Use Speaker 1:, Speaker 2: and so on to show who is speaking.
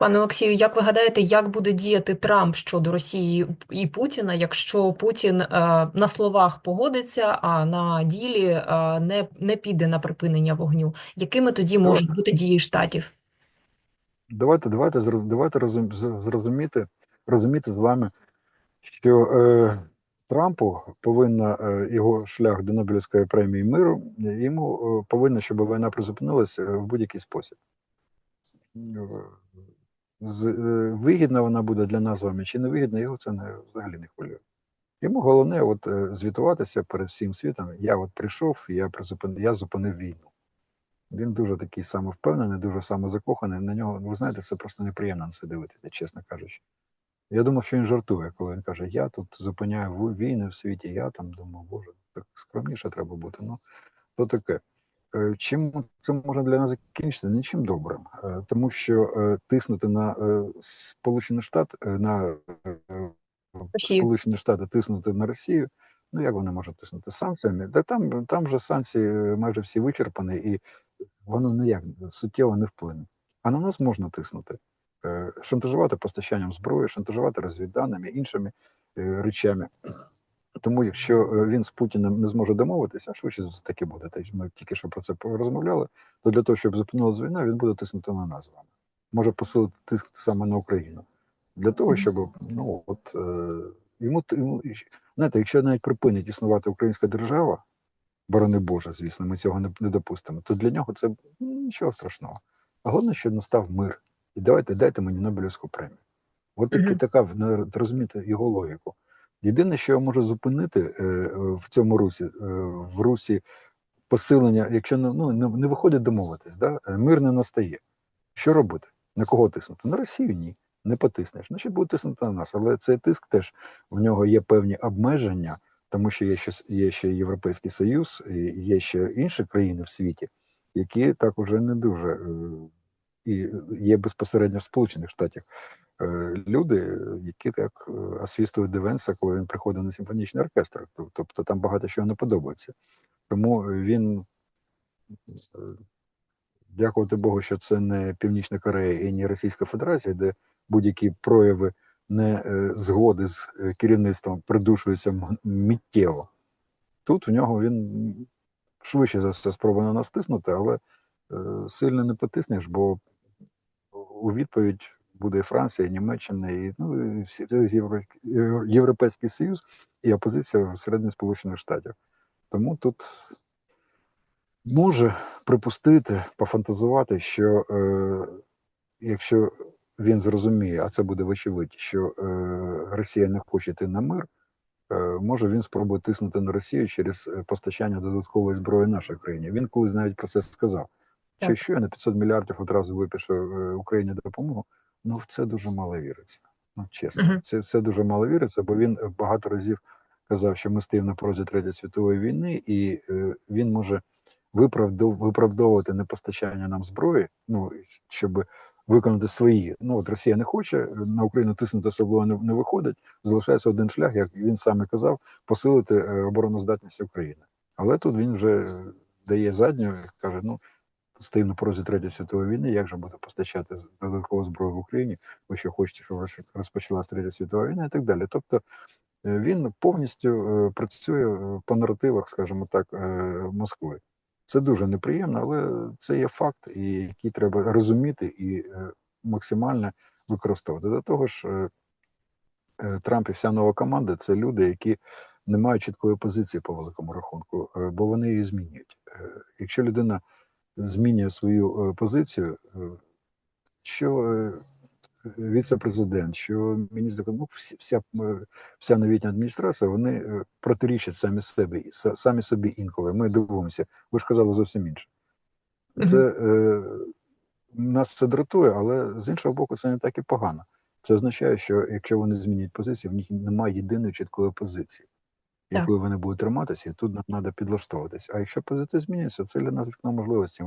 Speaker 1: Пане Олексію, як ви гадаєте, як буде діяти Трамп щодо Росії і Путіна, якщо Путін е, на словах погодиться, а на ділі е, не, не піде на припинення вогню? Якими тоді можуть бути дії штатів?
Speaker 2: Давайте, давайте, давайте розум, зрозуміти, розуміти з вами, що е, Трампу повинна е, його шлях до Нобелівської премії миру, йому е, повинно, щоб війна призупинилася в будь-який спосіб. Е, вигідна вона буде для нас з вами чи не вигідна, його це не, взагалі не хвилює. Йому головне от, е, звітуватися перед всім світом. Я от прийшов, я, призупин, я зупинив війну. Він дуже такий самовпевнений, дуже самозакоханий. На нього, ви знаєте, це просто неприємно на це дивитися, чесно кажучи. Я думав, що він жартує, коли він каже: Я тут зупиняю війни в світі, я там думав, боже, так скромніше треба бути. Ну, то таке. Е, Чим це може для нас закінчитися? Нічим добрим, Е, тому що е, тиснути на Сполучені Штати на
Speaker 1: Росію.
Speaker 2: Сполучені Штати тиснути на Росію. Ну як вони можуть тиснути санкціями? Та там, там же санкції майже всі вичерпані, і воно ніяк суттєво не вплине. А на нас можна тиснути, шантажувати постачанням зброї, шантажувати розвідданими, іншими речами. Тому, якщо е, він з Путіним не зможе домовитися, а швидше таки буде. Ми тільки що про це розмовляли. То для того, щоб зупинилась війна, він буде тиснути на нас з вами. Може посилити тиск саме на Україну. Для того, щоб ну от е, йому йому знаєте, якщо навіть припинить існувати українська держава, борони Боже, звісно, ми цього не, не допустимо, то для нього це ну, нічого страшного. А головне, щоб настав мир. І давайте дайте мені Нобелівську премію. От
Speaker 1: Мгм.
Speaker 2: така розумієте його логіку. Єдине, що може зупинити е, в цьому русі, е, в русі посилення, якщо не, ну, не, не виходить домовитись, да? е, мир не настає. Що робити? На кого тиснути? На Росію ні. Не потиснеш. Значить, буде тиснути на нас. Але цей тиск теж в нього є певні обмеження, тому що є ще, є ще Європейський Союз, є ще інші країни в світі, які так уже не дуже і є безпосередньо в Сполучених Штатах люди, які так е, освістують Девенса, коли він приходив на симфонічний оркестр. Тобто там багато чого не подобається. Тому він, е, дякувати Богу, що це не Північна Корея і не Російська Федерація, де будь-які прояви не е, згоди з е, керівництвом придушуються миттєво. Тут в нього він швидше за все спробує на нас тиснути, але е, сильно не потиснеш, бо у відповідь буде і Франція, і Німеччина, і, ну, всі, Європейський Союз і опозиція всередині Сполучених Штатів. Тому тут може припустити, пофантазувати, що е, якщо він зрозуміє, а це буде вочевидь, що е, Росія не хоче йти на мир, е, може він спробує тиснути на Росію через е, постачання додаткової зброї нашій країні. Він колись навіть про це сказав.
Speaker 1: Чи
Speaker 2: Що я на 500 мільярдів одразу випишу е, Україні допомогу, ну в це дуже мало віриться. Ну чесно,
Speaker 1: Мгм.
Speaker 2: це, це дуже мало віриться, бо він багато разів казав, що ми стоїмо на порозі Третьої світової війни, і е, він може виправдов, виправдовувати непостачання нам зброї, ну щоб виконати свої. Ну от Росія не хоче на Україну тиснути особливо не, не виходить. Залишається один шлях, як він сам і казав, посилити е, обороноздатність України. Але тут він вже дає задню, каже: ну на порозі Третьої світової війни, як же буде постачати додаткову зброю в Україні? Ви що хочете, щоб роз- розпочалась Третя світова війна і так далі. Тобто е, він повністю е, працює е, по наративах, скажімо так, Москви. Це дуже неприємно, але це є факт, який треба розуміти і максимально використовувати. До того ж, Трамп і вся нова команда це люди, які не мають чіткої позиції по великому рахунку, бо вони її змінюють. Якщо людина змінює свою е, позицію, е, що е, віце-президент, що міністр, ну, вся, вся новітня адміністрація, вони протирічать самі себе, самі собі інколи. Ми дивимося. Ви ж казали зовсім інше. Це е, нас це дратує, але з іншого боку, це не так і погано. Це означає, що якщо вони змінюють позицію, в них немає єдиної чіткої позиції, Якою вони будуть триматися, і тут нам треба підлаштовуватися. А якщо позиція змінюється, це для нас вікно можливості.